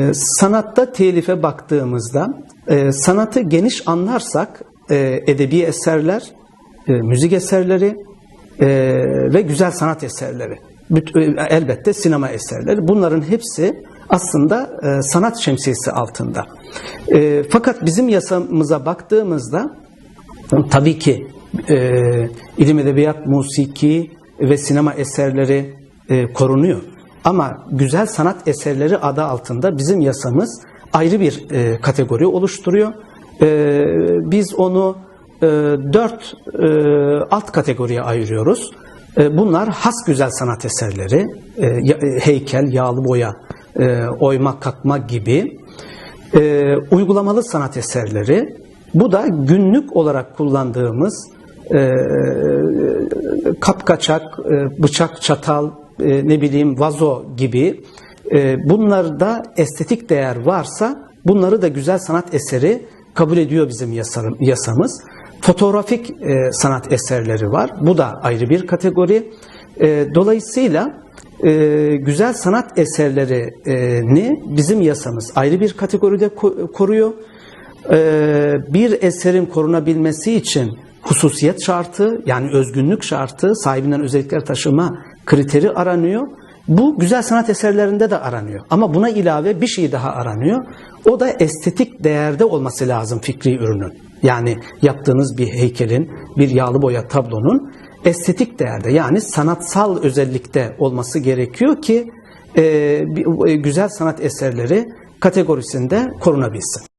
E, Sanatta telife baktığımızda e, sanatı geniş anlarsak e, edebi eserler, e, müzik eserleri ve güzel sanat eserleri, elbette sinema eserleri bunların hepsi aslında sanat şemsiyesi altında. Fakat bizim yasamıza baktığımızda tabii ki ilim edebiyat, musiki ve sinema eserleri korunuyor. Ama güzel sanat eserleri adı altında bizim yasamız ayrı bir e, kategori oluşturuyor. E, biz onu e, dört e, alt kategoriye ayırıyoruz. E, bunlar has güzel sanat eserleri, e, e, heykel, yağlı boya, e, oyma, kakma gibi e, uygulamalı sanat eserleri. Bu da günlük olarak kullandığımız e, kapkaçak, e, bıçak, çatal, e, ne bileyim vazo gibi e, bunlarda estetik değer varsa bunları da güzel sanat eseri kabul ediyor bizim yasarım- yasamız. Fotoğrafik e, sanat eserleri var. Bu da ayrı bir kategori. E, dolayısıyla e, güzel sanat eserlerini bizim yasamız ayrı bir kategoride ko- koruyor. E, bir eserin korunabilmesi için hususiyet şartı yani özgünlük şartı sahibinden özellikler taşıma kriteri aranıyor. Bu güzel sanat eserlerinde de aranıyor. Ama buna ilave bir şey daha aranıyor. O da estetik değerde olması lazım fikri ürünün. Yani yaptığınız bir heykelin, bir yağlı boya tablonun estetik değerde yani sanatsal özellikte olması gerekiyor ki e, e, güzel sanat eserleri kategorisinde korunabilsin.